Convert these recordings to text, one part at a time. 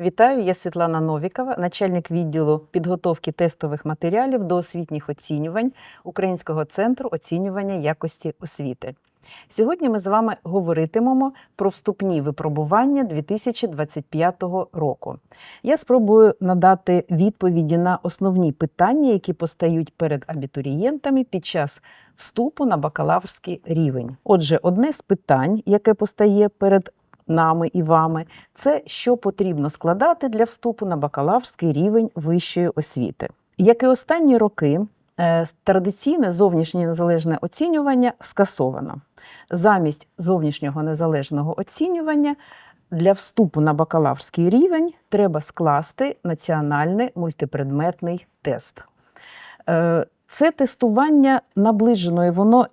Вітаю, я Світлана Новікова, начальник відділу підготовки тестових матеріалів до освітніх оцінювань Українського центру оцінювання якості освіти. Сьогодні ми з вами говоритимемо про вступні випробування 2025 року. Я спробую надати відповіді на основні питання, які постають перед абітурієнтами під час вступу на бакалаврський рівень. Отже, одне з питань, яке постає перед нами і вами, це що потрібно складати для вступу на бакалаврський рівень вищої освіти. Як і останні роки, е, традиційне зовнішнє незалежне оцінювання скасовано. Замість зовнішнього незалежного оцінювання для вступу на бакалаврський рівень треба скласти національний мультипредметний тест. Е, Це тестування наближено воно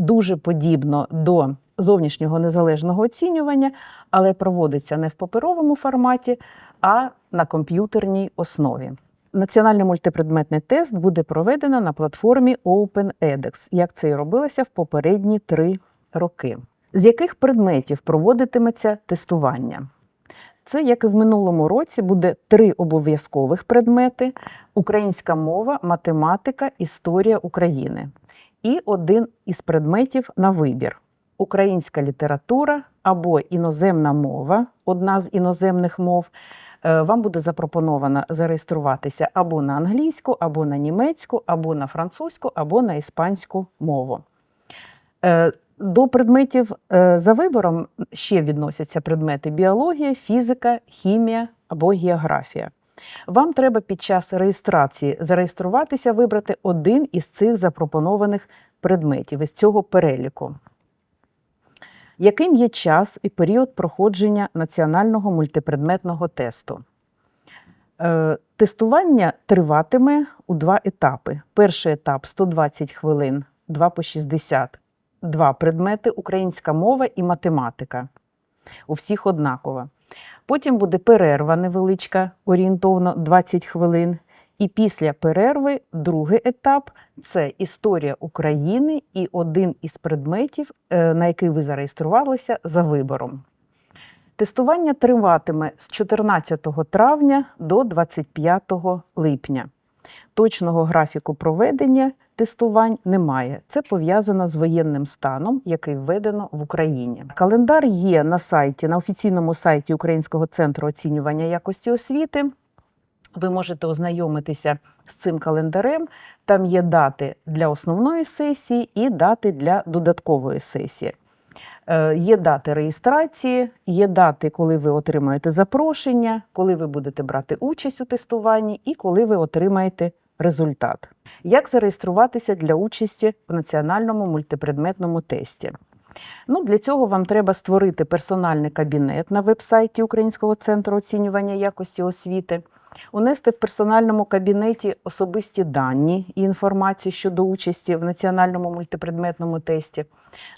дуже подібно до зовнішнього незалежного оцінювання, але проводиться не в паперовому форматі, а на комп'ютерній основі. Національний мультипредметний тест буде проведено на платформі OpenEDX, як це і робилося в попередні три роки. З яких предметів проводитиметься тестування? Це, як і в минулому році, буде три обов'язкових предмети: українська мова, математика, історія України. І один із предметів на вибір: українська література або іноземна мова, одна з іноземних мов. Е, Вам буде запропоновано зареєструватися або на англійську, або на німецьку, або на французьку, або на іспанську мову. Е, До предметів е, за вибором ще відносяться предмети біологія, фізика, хімія або географія. Вам треба під час реєстрації зареєструватися, вибрати один із цих запропонованих предметів із цього переліку. Яким є час і період проходження національного мультипредметного тесту? Е, Тестування триватиме у два етапи. Перший етап 120 хвилин, 2 по 60, два предмети українська мова і математика. У всіх однаково. Потім буде перерва невеличка, орієнтовно 20 хвилин. І після перерви другий етап це історія України і один із предметів, е, на який ви зареєструвалися за вибором. Тестування триватиме з 14 травня до 25 липня. Точного графіку проведення тестувань немає. Це пов'язано з воєнним станом, який введено в Україні. Календар є на сайті, на офіційному сайті Українського центру оцінювання якості освіти. Ви можете ознайомитися з цим календарем. Там є дати для основної сесії і дати для додаткової сесії. Е, Є дати реєстрації, є дати, коли ви отримаєте запрошення, коли ви будете брати участь у тестуванні і коли ви отримаєте результат. Як зареєструватися для участі в національному мультипредметному тесті? Ну, для цього вам треба створити персональний кабінет на веб-сайті Українського центру оцінювання якості освіти, унести в персональному кабінеті особисті дані і інформацію щодо участі в національному мультипредметному тесті,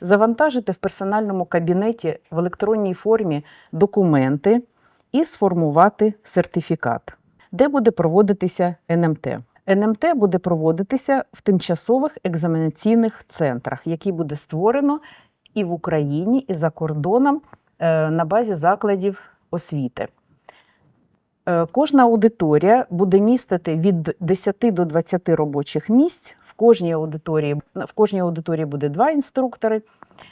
завантажити в персональному кабінеті в електронній формі документи і сформувати сертифікат, де буде проводитися НМТ. НМТ буде проводитися в тимчасових екзаменаційних центрах, які буде створено і в Україні, і за кордоном е, на базі закладів освіти. Е, Кожна аудиторія буде містити від 10 до 20 робочих місць. В кожній аудиторії, в кожній аудиторії буде два інструктори.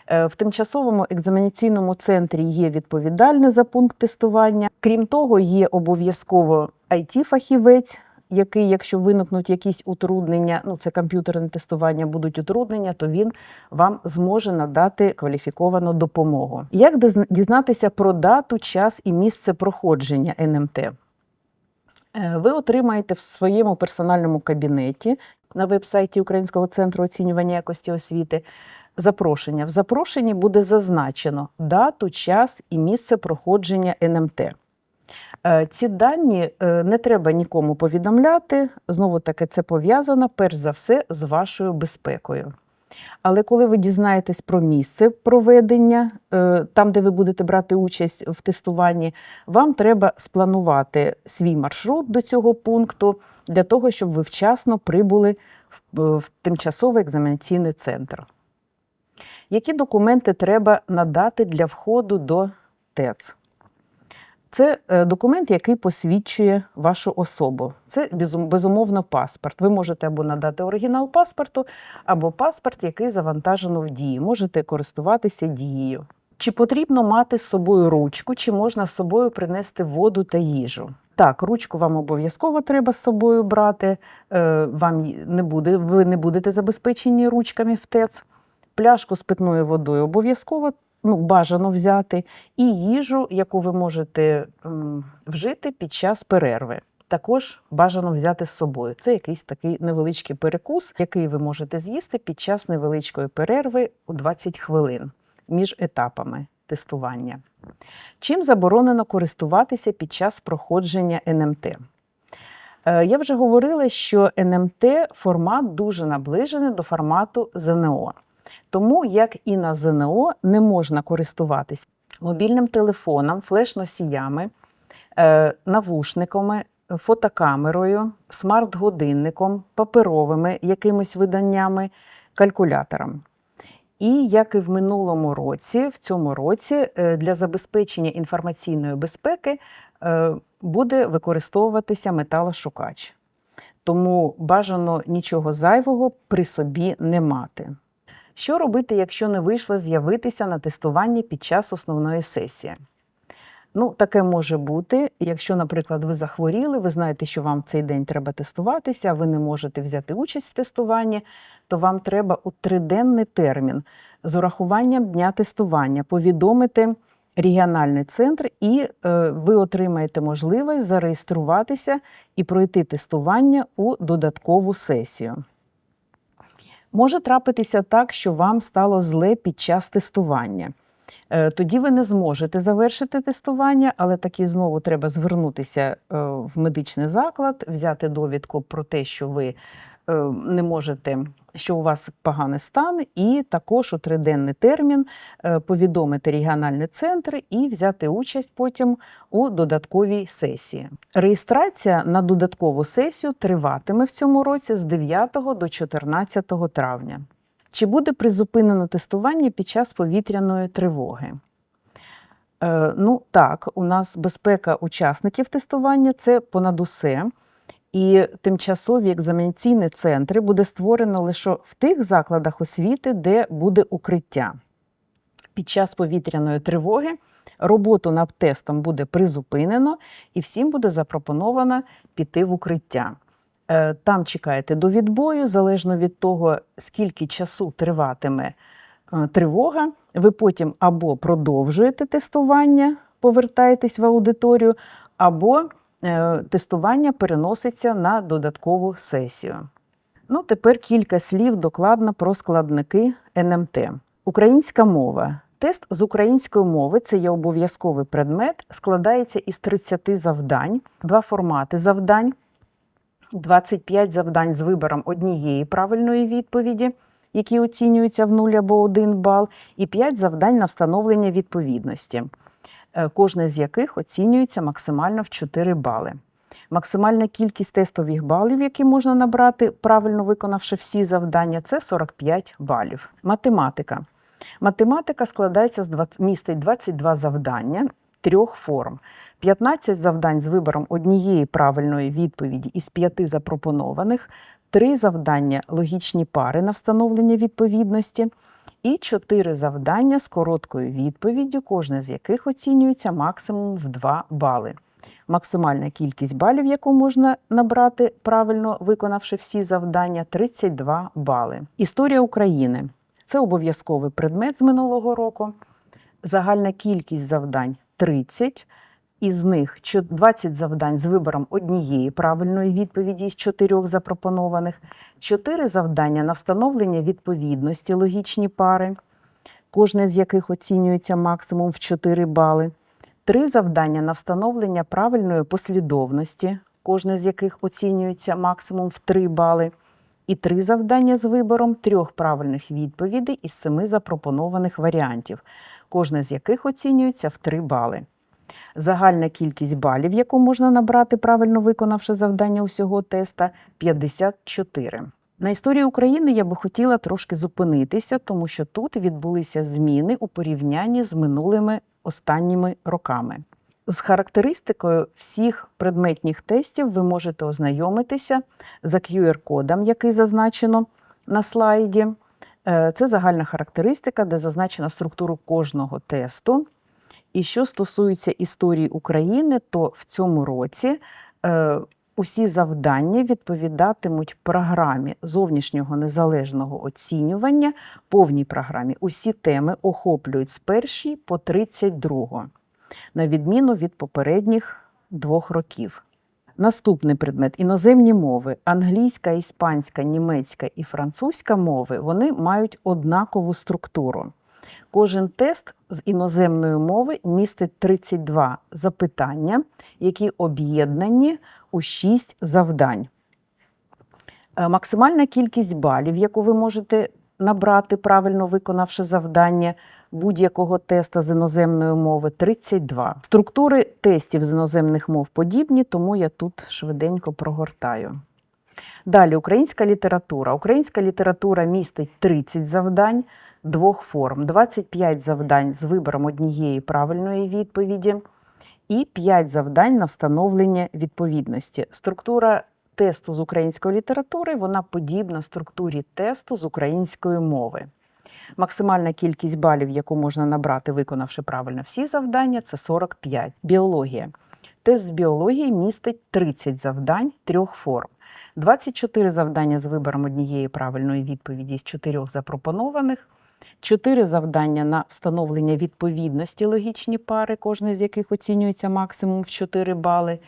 Е, В тимчасовому екзаменаційному центрі є відповідальний за пункт тестування. Крім того, є обов'язково IT-фахівець, який, якщо виникнуть якісь утруднення, ну це комп'ютерне тестування, будуть утруднення, то він вам зможе надати кваліфіковану допомогу. Як дізнатися про дату, час і місце проходження НМТ? Е, Ви отримаєте в своєму персональному кабінеті на веб-сайті Українського центру оцінювання якості освіти запрошення. В запрошенні буде зазначено дату, час і місце проходження НМТ. Е, Ці дані е, не треба нікому повідомляти. Знову таки, це пов'язано перш за все з вашою безпекою. Але коли ви дізнаєтесь про місце проведення, е, там, де ви будете брати участь в тестуванні, вам треба спланувати свій маршрут до цього пункту для того, щоб ви вчасно прибули в, тимчасовий екзаменаційний центр. Які документи треба надати для входу до ТЕЦ? Це е, документ, який посвідчує вашу особу. Це безумовно паспорт. Ви можете або надати оригінал паспорту, або паспорт, який завантажено в дії. Можете користуватися дією. Чи потрібно мати з собою ручку, чи можна з собою принести воду та їжу? Так, ручку вам обов'язково треба з собою брати. Е, Вам не буде, ви не будете забезпечені ручками в ТЕЦ. Пляшку з питною водою обов'язково ну, бажано взяти, і їжу, яку ви можете вжити під час перерви. Також бажано взяти з собою. Це якийсь такий невеличкий перекус, який ви можете з'їсти під час невеличкої перерви у 20 хвилин між етапами тестування. Чим заборонено користуватися під час проходження НМТ? Е, Я вже говорила, що НМТ формат дуже наближений до формату ЗНО. Тому, як і на ЗНО, не можна користуватися мобільним телефоном, флеш-носіями, е, навушниками, фотокамерою, смарт-годинником, паперовими якимись виданнями, калькулятором. І як і в минулому році, в цьому році е, для забезпечення інформаційної безпеки е, буде використовуватися металошукач. Тому бажано нічого зайвого при собі не мати. Що робити, якщо не вийшло з'явитися на тестування під час основної сесії? Ну, таке може бути, якщо, наприклад, ви захворіли, ви знаєте, що вам цей день треба тестуватися, ви не можете взяти участь в тестуванні, то вам треба у триденний термін з урахуванням дня тестування повідомити регіональний центр, і е, ви отримаєте можливість зареєструватися і пройти тестування у додаткову сесію. Може трапитися так, що вам стало зле під час тестування. Е, Тоді ви не зможете завершити тестування, але таки знову треба звернутися е, в медичний заклад, взяти довідку про те, що ви не можете, що у вас поганий стан, і також у триденний термін е, повідомити регіональний центр і взяти участь потім у додатковій сесії. Реєстрація на додаткову сесію триватиме в цьому році з 9 до 14 травня. Чи буде призупинено тестування під час повітряної тривоги? Е, ну так, у нас безпека учасників тестування це понад усе. І тимчасові екзаменаційні центри буде створено лише в тих закладах освіти, де буде укриття. Під час повітряної тривоги роботу над тестом буде призупинено, і всім буде запропоновано піти в укриття. Е, Там чекаєте до відбою, залежно від того, скільки часу триватиме е, тривога. Ви потім або продовжуєте тестування, повертаєтесь в аудиторію, або тестування переноситься на додаткову сесію. Ну, тепер кілька слів докладно про складники НМТ. Українська мова. Тест з української мови це є обов'язковий предмет, складається із 30 завдань, два формати завдань. 25 завдань з вибором однієї правильної відповіді, які оцінюються в 0 або 1 бал, і 5 завдань на встановлення відповідності, е, кожне з яких оцінюється максимально в 4 бали. Максимальна кількість тестових балів, які можна набрати, правильно виконавши всі завдання, це 45 балів. Математика. Математика складається з 20, містить 22 завдання трьох форм. 15 завдань з вибором однієї правильної відповіді із п'яти запропонованих, три завдання логічні пари на встановлення відповідності і чотири завдання з короткою відповіддю, кожне з яких оцінюється максимум в 2 бали. Максимальна кількість балів, яку можна набрати, правильно виконавши всі завдання, 32 бали. Історія України це обов'язковий предмет з минулого року. Загальна кількість завдань 30. Із них 20 завдань з вибором однієї правильної відповіді з чотирьох запропонованих, 4 завдання на встановлення відповідності логічні пари, кожне з яких оцінюється максимум в 4 бали, 3 завдання на встановлення правильної послідовності, кожне з яких оцінюється максимум в 3 бали, і 3 завдання з вибором трьох правильних відповідей із 7 запропонованих варіантів, кожне з яких оцінюється в 3 бали. Загальна кількість балів, яку можна набрати, правильно виконавши завдання усього теста 54. На історії України я би хотіла трошки зупинитися, тому що тут відбулися зміни у порівнянні з минулими останніми роками. З характеристикою всіх предметних тестів ви можете ознайомитися за QR-кодом, який зазначено на слайді. Е, Це загальна характеристика, де зазначена структура кожного тесту. І що стосується історії України, то в цьому році е, усі завдання відповідатимуть програмі зовнішнього незалежного оцінювання, повній програмі. Усі теми охоплюють з першої по 32, на відміну від попередніх двох років. Наступний предмет іноземні мови англійська, іспанська, німецька і французька мови вони мають однакову структуру. Кожен тест з іноземної мови містить 32 запитання, які об'єднані у 6 завдань. Е, Максимальна кількість балів, яку ви можете набрати, правильно виконавши завдання будь-якого теста з іноземної мови 32. Структури тестів з іноземних мов подібні, тому я тут швиденько прогортаю. Далі українська література. Українська література містить 30 завдань двох форм, 25 завдань з вибором однієї правильної відповіді і 5 завдань на встановлення відповідності. Структура тесту з української літератури вона подібна структурі тесту з української мови. Максимальна кількість балів, яку можна набрати, виконавши правильно всі завдання, це 45. Біологія. Тест з біології містить 30 завдань трьох форм. 24 завдання з вибором однієї правильної відповіді з чотирьох запропонованих, 4 завдання на встановлення відповідності логічні пари, кожне з яких оцінюється максимум в 4 бали,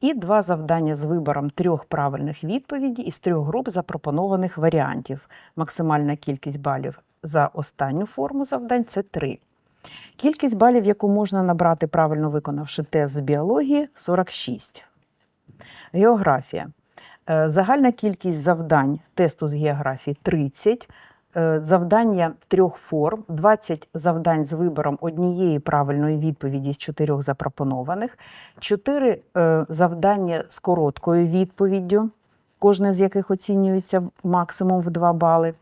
і два завдання з вибором трьох правильних відповідей із трьох груп запропонованих варіантів. Максимальна кількість балів за останню форму завдань це 3. Кількість балів, яку можна набрати, правильно виконавши тест з біології 46. Географія. Е, Загальна кількість завдань тесту з географії 30. Е, Завдання трьох форм, 20 завдань з вибором однієї правильної відповіді з чотирьох запропонованих, 4 завдання з короткою відповіддю, кожне з яких оцінюється максимум в 2 бали,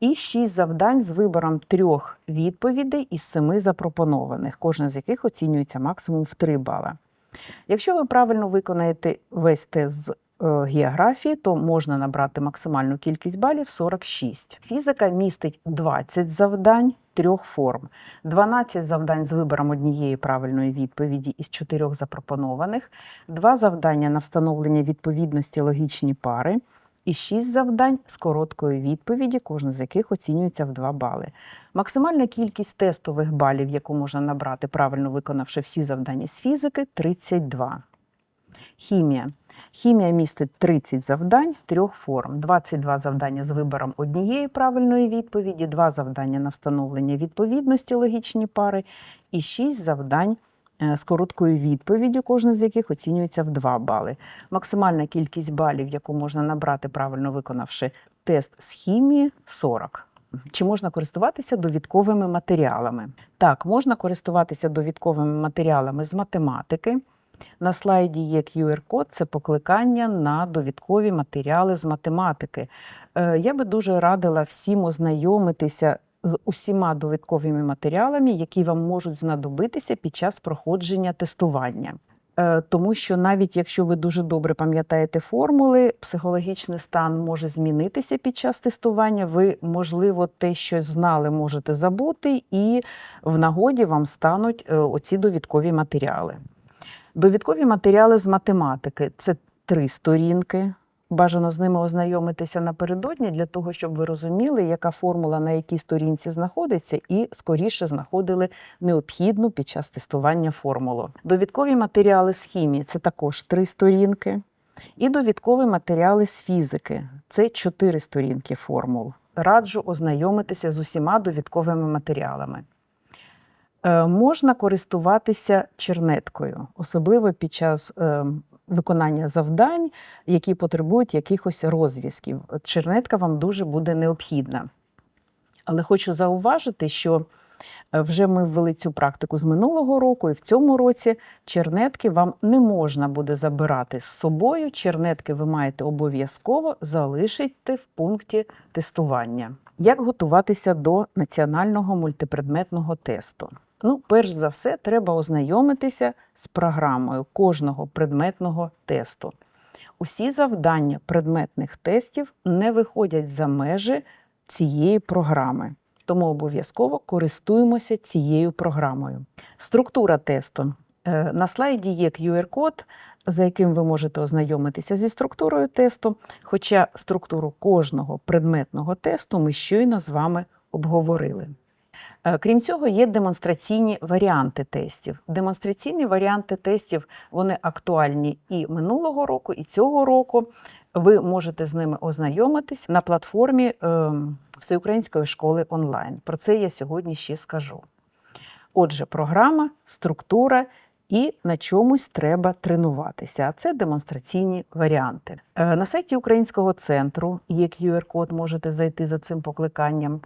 і 6 завдань з вибором трьох відповідей із 7 запропонованих, кожне з яких оцінюється максимум в 3 бали. Якщо ви правильно виконаєте весь тест з е, географії, то можна набрати максимальну кількість балів 46. Фізика містить 20 завдань трьох форм, 12 завдань з вибором однієї правильної відповіді із чотирьох запропонованих, 2 завдання на встановлення відповідності логічні пари. І 6 завдань з короткою відповіді, кожне з яких оцінюється в 2 бали. Максимальна кількість тестових балів, яку можна набрати, правильно виконавши всі завдання з фізики 32. Хімія. Хімія містить 30 завдань трьох форм, 22 завдання з вибором однієї правильної відповіді, 2 завдання на встановлення відповідності логічні пари і 6 завдань е, з короткою відповіддю, кожне з яких оцінюється в 2 бали. Максимальна кількість балів, яку можна набрати, правильно виконавши тест з хімії 40. Чи можна користуватися довідковими матеріалами? Так, можна користуватися довідковими матеріалами з математики. На слайді є QR-код, це покликання на довідкові матеріали з математики. Е, Я би дуже радила всім ознайомитися з усіма довідковими матеріалами, які вам можуть знадобитися під час проходження тестування. Е, Тому що навіть якщо ви дуже добре пам'ятаєте формули, психологічний стан може змінитися під час тестування. Ви, можливо, те, що знали, можете забути, і в нагоді вам стануть е, оці довідкові матеріали. Довідкові матеріали з математики це три сторінки. Бажано з ними ознайомитися напередодні для того, щоб ви розуміли, яка формула на якій сторінці знаходиться, і скоріше знаходили необхідну під час тестування формулу. Довідкові матеріали з хімії це також три сторінки. І довідкові матеріали з фізики це чотири сторінки формул. Раджу ознайомитися з усіма довідковими матеріалами. Е, Можна користуватися чернеткою, особливо під час е, виконання завдань, які потребують якихось розв'язків. Чернетка вам дуже буде необхідна. Але хочу зауважити, що е, вже ми ввели цю практику з минулого року, і в цьому році чернетки вам не можна буде забирати з собою. Чернетки ви маєте обов'язково залишити в пункті тестування. Як готуватися до національного мультипредметного тесту? Ну, перш за все, треба ознайомитися з програмою кожного предметного тесту. Усі завдання предметних тестів не виходять за межі цієї програми, тому обов'язково користуємося цією програмою. Структура тесту. Е, На слайді є QR-код, за яким ви можете ознайомитися зі структурою тесту, хоча структуру кожного предметного тесту ми щойно з вами обговорили. Е, Крім цього, є демонстраційні варіанти тестів. Демонстраційні варіанти тестів вони актуальні і минулого року, і цього року. Ви можете з ними ознайомитись на платформі ем, Всеукраїнської школи онлайн. Про це я сьогодні ще скажу. Отже, програма, структура і на чомусь треба тренуватися. А це демонстраційні варіанти. Е, На сайті Українського центру є QR-код, можете зайти за цим покликанням.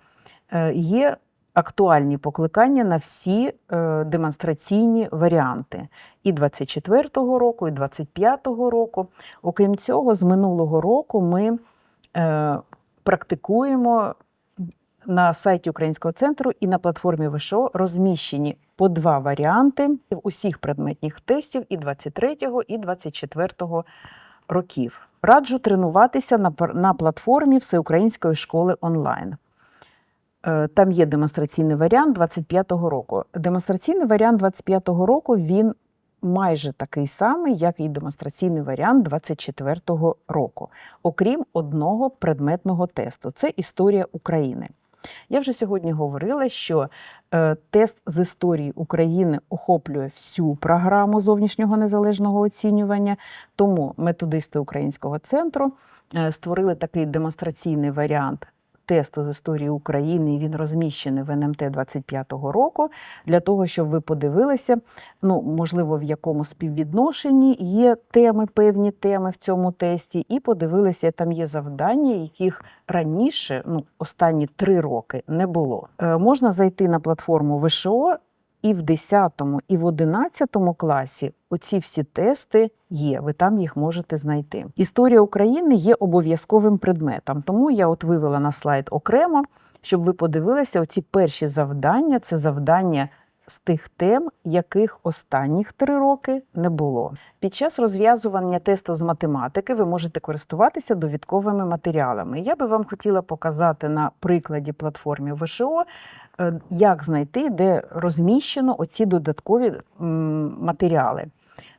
Е, Є актуальні покликання на всі е, демонстраційні варіанти і 24-го року, і 25-го року. Окрім цього, з минулого року ми практикуємо на сайті Українського центру і на платформі ВШО розміщені по два варіанти усіх предметних тестів і 23-го, і 24-го років. Раджу тренуватися на, на платформі Всеукраїнської школи онлайн. Е, Там є демонстраційний варіант 25-го року. Демонстраційний варіант 25-го року він майже такий самий, як і демонстраційний варіант 24-го року, окрім одного предметного тесту це історія України. Я вже сьогодні говорила, що е, тест з історії України охоплює всю програму зовнішнього незалежного оцінювання, тому методисти Українського центру е, створили такий демонстраційний варіант тесту з історії України. Він розміщений в НМТ 25-го року для того, щоб ви подивилися, ну можливо, в якому співвідношенні є теми, певні теми в цьому тесті, і подивилися, там є завдання, яких раніше, ну останні три роки, не було. Е, можна зайти на платформу ВШО. І в 10 і в 11 класі оці всі тести є. Ви там їх можете знайти. Історія України є обов'язковим предметом, тому я от вивела на слайд окремо, щоб ви подивилися оці перші завдання. Це завдання з тих тем, яких останніх три роки не було. Під час розв'язування тесту з математики ви можете користуватися довідковими матеріалами. Я би вам хотіла показати на прикладі платформи ВШО, е, як знайти, де розміщено оці додаткові матеріали.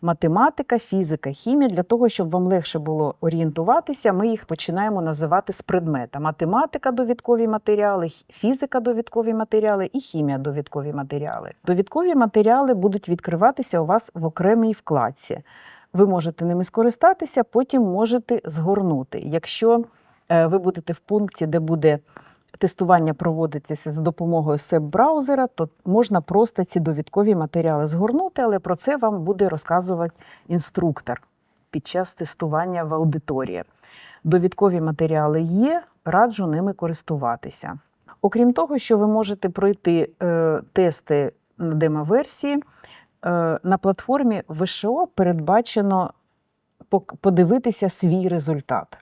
Математика, фізика, хімія для того, щоб вам легше було орієнтуватися, ми їх починаємо називати з предмета: математика, довідкові матеріали, фізика, довідкові матеріали і хімія, довідкові матеріали. Довідкові матеріали будуть відкриватися у вас в окремій вкладці. Ви можете ними скористатися, потім можете згорнути. Якщо е, ви будете в пункті, де буде тестування проводитися з допомогою сеп-браузера, то можна просто ці довідкові матеріали згорнути, але про це вам буде розказувати інструктор під час тестування в аудиторії. Довідкові матеріали є, раджу ними користуватися. Окрім того, що ви можете пройти е, тести на демоверсії, е, на платформі ВШО передбачено подивитися свій результат.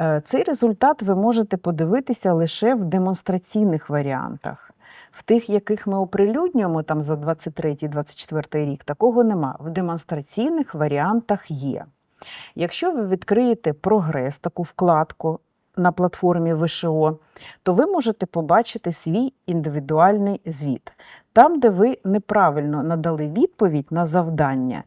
Е, Цей результат ви можете подивитися лише в демонстраційних варіантах. В тих, яких ми оприлюднюємо там за 23-24 рік, такого нема. В демонстраційних варіантах є. Якщо ви відкриєте прогрес, таку вкладку на платформі ВШО, то ви можете побачити свій індивідуальний звіт. Там, де ви неправильно надали відповідь на завдання,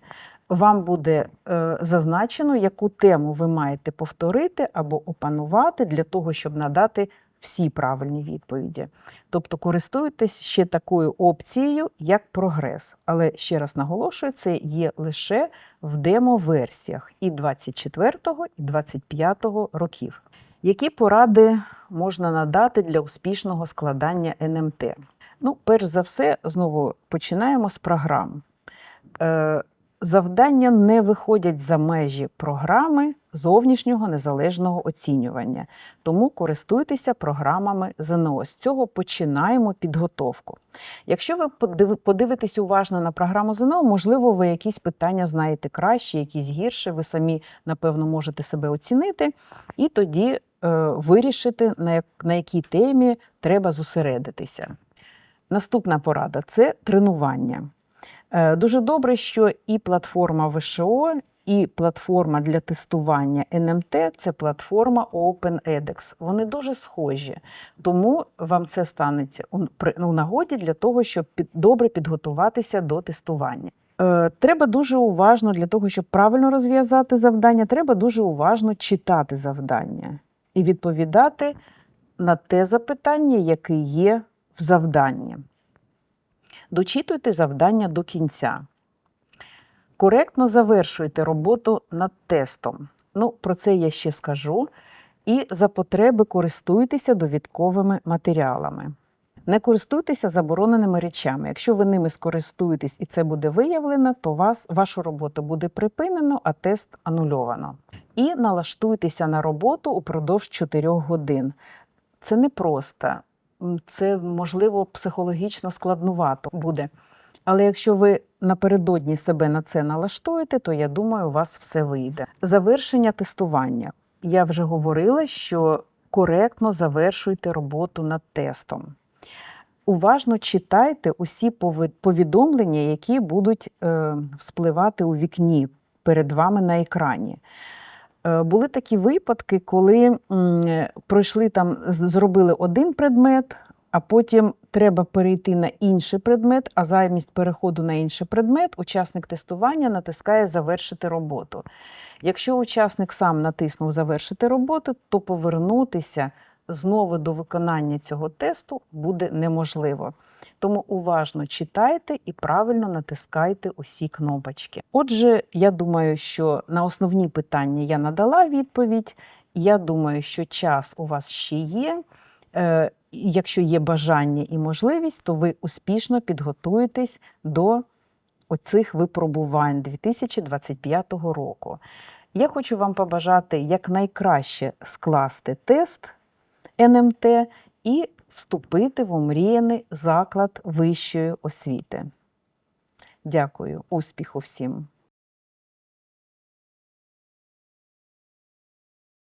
вам буде е, зазначено, яку тему ви маєте повторити або опанувати для того, щоб надати всі правильні відповіді. Тобто користуйтесь ще такою опцією, як прогрес. Але ще раз наголошую, це є лише в демо-версіях і 24-го, і 25-го років. Які поради можна надати для успішного складання НМТ? Ну, перш за все, знову починаємо з програм. Е, завдання не виходять за межі програми зовнішнього незалежного оцінювання. Тому користуйтеся програмами ЗНО. З цього починаємо підготовку. Якщо ви подивитесь уважно на програму ЗНО, можливо, ви якісь питання знаєте краще, якісь гірше, ви самі, напевно, можете себе оцінити, і тоді вирішити, на, на якій темі треба зосередитися. Наступна порада це тренування. Е, Дуже добре, що і платформа ВШО, і платформа для тестування НМТ це платформа OpenEDX. Вони дуже схожі, тому вам це станеться у нагоді для того, щоб добре підготуватися до тестування. Е, Треба дуже уважно для того, щоб правильно розв'язати завдання, треба дуже уважно читати завдання і відповідати на те запитання, яке є в завданні. Дочитуйте завдання до кінця. Коректно завершуйте роботу над тестом. Ну, про це я ще скажу. І за потреби користуйтеся довідковими матеріалами. Не користуйтеся забороненими речами. Якщо ви ними скористуєтесь і це буде виявлено, то вас, вашу роботу буде припинено, а тест анульовано. І налаштуйтеся на роботу упродовж 4 годин. Це непросто, це можливо психологічно складнувато буде. Але якщо ви напередодні себе на це налаштуєте, то я думаю, у вас все вийде. Завершення тестування. Я вже говорила, що коректно завершуйте роботу над тестом. Уважно читайте усі повідомлення, які будуть е, вспливати у вікні перед вами на екрані. Е, Були такі випадки, коли пройшли там, зробили один предмет, а потім треба перейти на інший предмет, а замість переходу на інший предмет учасник тестування натискає завершити роботу. Якщо учасник сам натиснув завершити роботу, то повернутися знову до виконання цього тесту буде неможливо. Тому уважно читайте і правильно натискайте усі кнопочки. Отже, я думаю, що на основні питання я надала відповідь. Я думаю, що час у вас ще є. Е, Якщо є бажання і можливість, то ви успішно підготуєтесь до оцих випробувань 2025 року. Я хочу вам побажати якнайкраще скласти тест НМТ і вступити в омріяний заклад вищої освіти. Дякую, успіху всім!